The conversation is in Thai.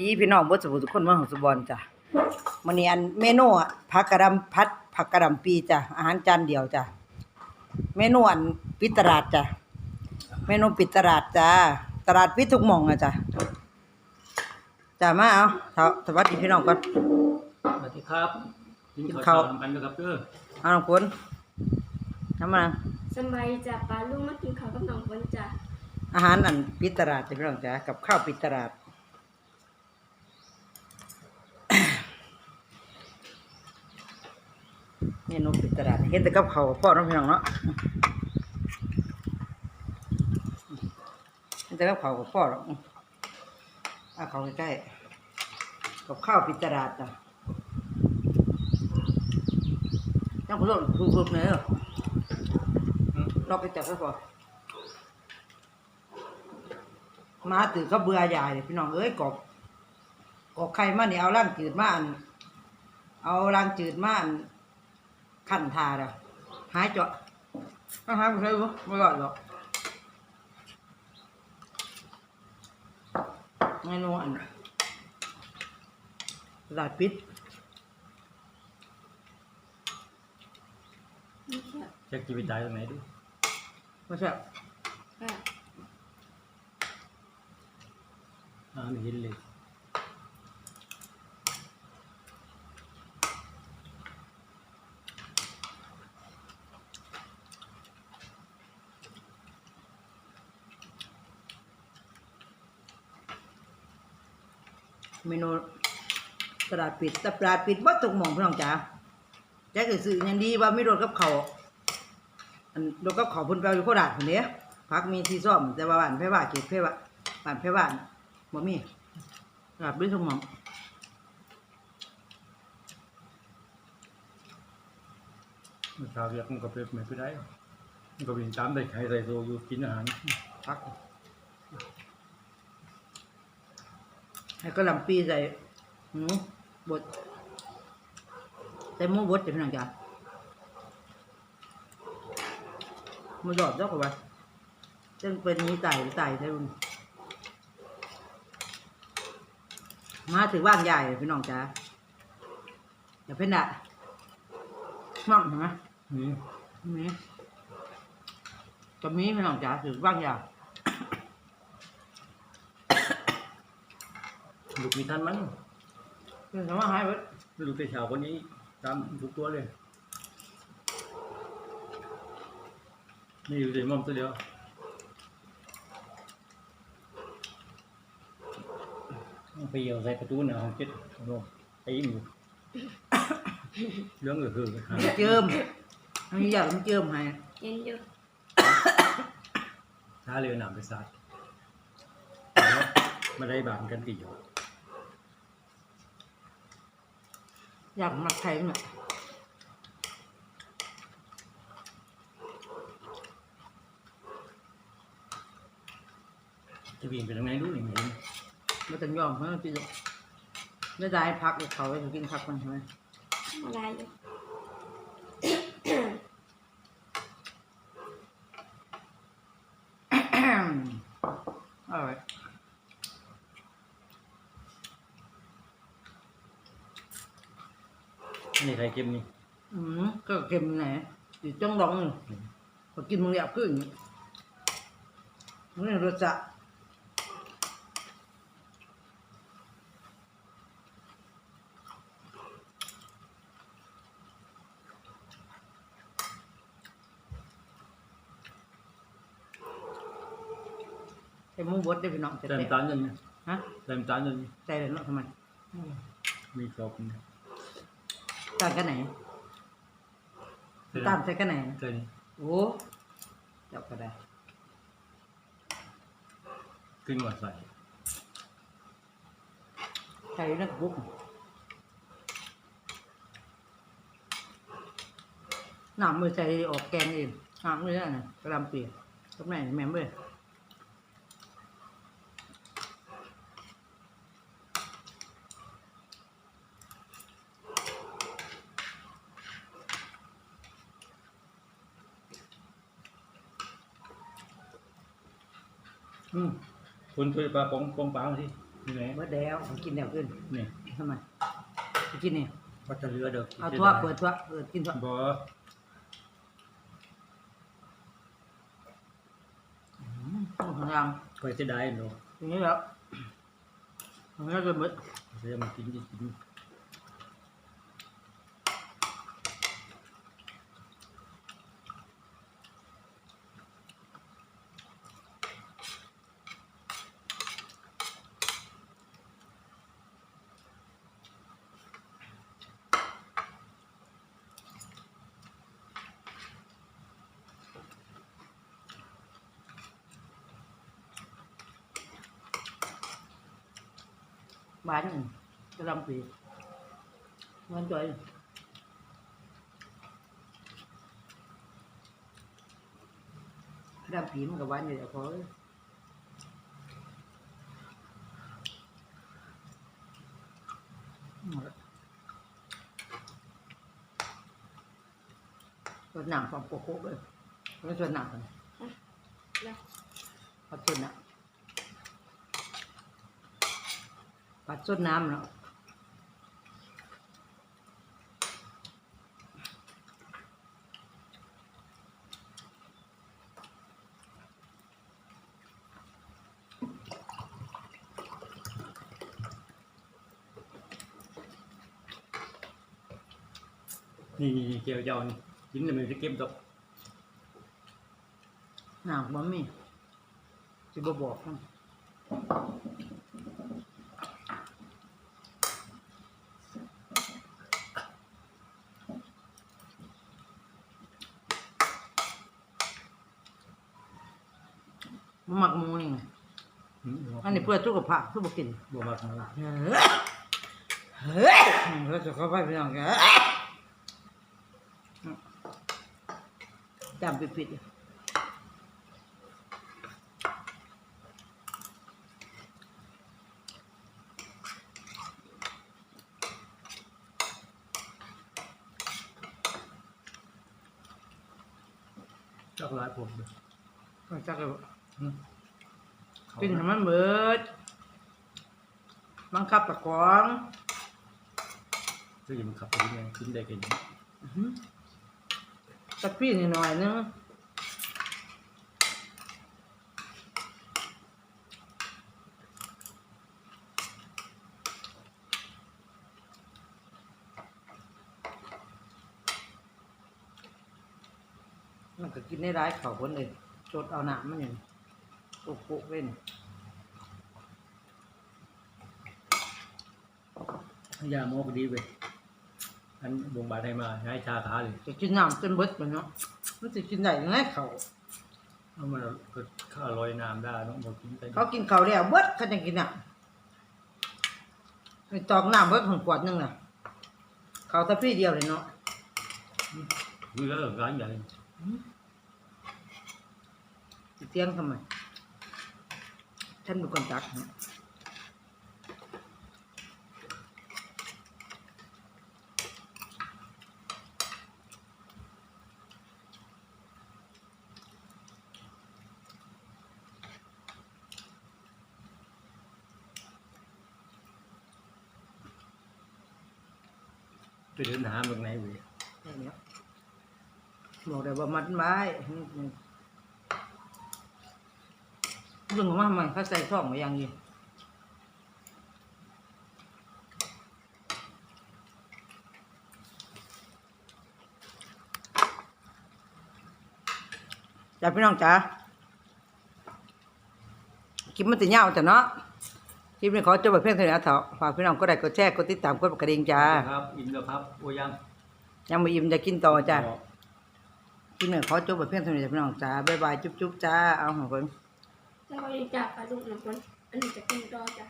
ดีพี่น้องบ่สุทุกคนเมืองของสุบอนจ้ะมื้อนี้อันเมนูอะผักกะหล่ำพัดผักกะหล่ำปีจ้ะอาหารจานเดียวจ้ะเมนูอันปิดตลาดจ้ะเมนูปิดตลาดจ้ะตลาดปิดทุกหม่องอะจ้ะจ้ะมาเอาเถาสวัสดีพี่น้องก่อนสวัสดีครับกินกินข้าวข้าวเช้ากันนะครับเด้อเอาน้องฝนทำมาสบายจ้ะปลาลูกมากินข้าวกับน้องฝนจ้ะอาหารอันปิดตลาดจ้ะพี่น้องจ้ะกับข้าวปิดตลาด เมนูปิดตลาดเห็นแต่กับเขาพ่อน้องพี่น้องเนาะเห็นแต่กับเขากับพ่อหรอกเอาเขาใกล้ๆกับข้าวปิดตลาดจ้ะยังคุณต้องถูกเนื้อเราไปจับก็พอมาตื่นก็เบื่อใหญ่เลยพี่น้องเอ้ยกบกบไข่มาเนี่ยเอาล่างจืดมาอันเอาล่างจืดมาอัน ขั้นทาแล้วหายเจาะอาหารไม่ใช่ปะไม่รอดหรอกเมนูอันตลาดปิดนี่ค่ะจะกินไปตายตรงไหนดูไม่ใช่ค่ะอ่าไม่เห็นเลย เมนูตลาดปิดแต่ตลาดปิดวัดตกหม่องพี่น้องจ๋าแจ๊กก็ซื้อยังดีว่าไม่โดนกับเขาวอันโดนกับเขาวเพุ่นไปเอาอยู่โคราชคนนี้พักมีที่ซ่อมแต่ว่าบ้านไผว่าเขตไผว่าบ้านไผว่าบ่มีตลาดปิดตกหม่องเมื่อเช้าเรียกมันก็เป็นไม่ไปได้มันก็เป็นตามได้ใครใส่โซอยู่กินอาหารพัก ให้ก็ลำปีใส่หมูบดใส่หมูบดจะเป็นยังไงมันหยอดเจ้ากับว่าจึงเป็นมีไต่ไต่ใช่ไหมมาถือว่างใหญ่พี่น้องจ๋าอย่าเพ่นดะมองเห็นไหมนี่มีก็มีพี่น้องจ๋าถือว่างใหญ่ ลูกมีทันมันคือคำว่าหายไปลูกแต่เช้าคนนี้ตามทุกตัวเลยนี่อยู่ในม่อมตัวเดียวไปเหี่ยวใส่ประตูหน้าห้องเจ็ดโน่นไปยิงอยู่เรื่องก็คือหาเจิมมันอยากมันเจิมให้เย็นอยู่ท้าเรือหนามไปซัดมาได้บานกันกี่อยู่ อยากมักไทยเนี่ยจะวิ่งไปทางไหนดูอย่างนี้มันจะยอมเพราะมันจะไม่ได้พักกับเขาไปกินพักมันใช่ไหมอะไรอยู่ อร่อย นี่ใครเก็บนี่อืมก็เค็มไหนอยู่จ้องร้องอยู่พอกินมึงอยากขึ้นอย่างนี้มันนี่รสจะใส่หมูบดได้พี่น้องใส่เติมเต็มตาลยังไงฮะเติมตาลยังไงใส่เลยเนาะทำไม มีครบนะต่างกันไหนตามใส่กันไหนเติมโอ้จับก็ได้ขึ้นกว่าใส่ใส่นักบุกน้ำมือใส่ออกแกงเองน้ำมือนั่นน่ะกระลำเปียกก็แม่นแม่นเว้ย อืมคุณช่วยปลาปองปองปลามาสินี่แหละเบิดแล้วเขากินแล้วขึ้นนี่ทำไมไปกินนี่ก็จะเหลือเด้อเอาทั่วเปิดทั่วเปิดกินทั่วบ่อืมข้างล่างก็จะได้เนาะอย่างนี้แล้วมันก็จะเบิดจะมากินจะกิน บ้านนี่กระลำปีมันจ่อยกระลำปีมันกับบ้านอยู่แล้วพอเลยหมดละส่วนหนังความโคกๆเลยไม่ส่วนหนังกันแล้วผัดส่วนหนัง ผัดส่วนน้ำเนาะนี่นี่เจียวเจ้านี่กินแล้วมันจะเก็บดอกหนังบะหมี่จะบบอกมัน หมักหมูนี่อืมอันนี้เพื่อสุขภาพทุกบกินบ่มากนะเฮ้ยเฮ้ยเราจะเข้าไปพี่น้องแกจำปิดๆจักหลายผมเด้อก็จักเลยอืมเขา กินให้มันเบิดบังคับตะกองซื้อมันขับไปที่ไหนกินได้กินอื้อหือสักพี่นิดหน่อยนึงมันก็กินได้ร้ายเขาคนเลยจดเอาหนามมันอยู่ปุ กปุกๆเว้นยาหมอก็ดีเว้ยอันโรงพยาบาลให้มาให้ชาขาเลยจะกินน้ำจนเบิดมันเนาะมันจะกินได้ยังไงเขาเอามันก็ข้าลอยน้ำได้เนาะบ่กินไปเขากินเขาวแล้วเบิดเขาจะกินน้ำไปตอกน้ำเบิดของขวดหนึงน่ะ เขาแตะพี่เดียวเลยเนาะเรือร้านใหญ่สิเตียงทำไม ท่านเป็นคนตักนะไปเดินหาเมืองไหนเว้ยแค่เนี้ยบอกได้ว่ามัดไว้ เรื่องของมันมันเขาใส่ช่องมาอย่างนี้จ้าพี่น้องจ๋าคลิปมันจะยาวจ้ะเนาะคลิปนี้ขอจบไปเพียงเท่านี้นะเถอะฝากพี่น้องก็ได้กดแชร์กดติดตามกดกระดิ่งจ้าครับอิ่มแล้วครับโอ้ยังยังไม่อิ่มจะกินต่อจ้าคลิปนี้ขอจบไปเพียงเท่านี้จ้ะพี่น้องจ้าบ๊ายบายจุ๊บๆจ้าเอาของคน แล้วก็ยังจับปลาดุกน้ำฝนอันนี้จะกินรอจ้ะ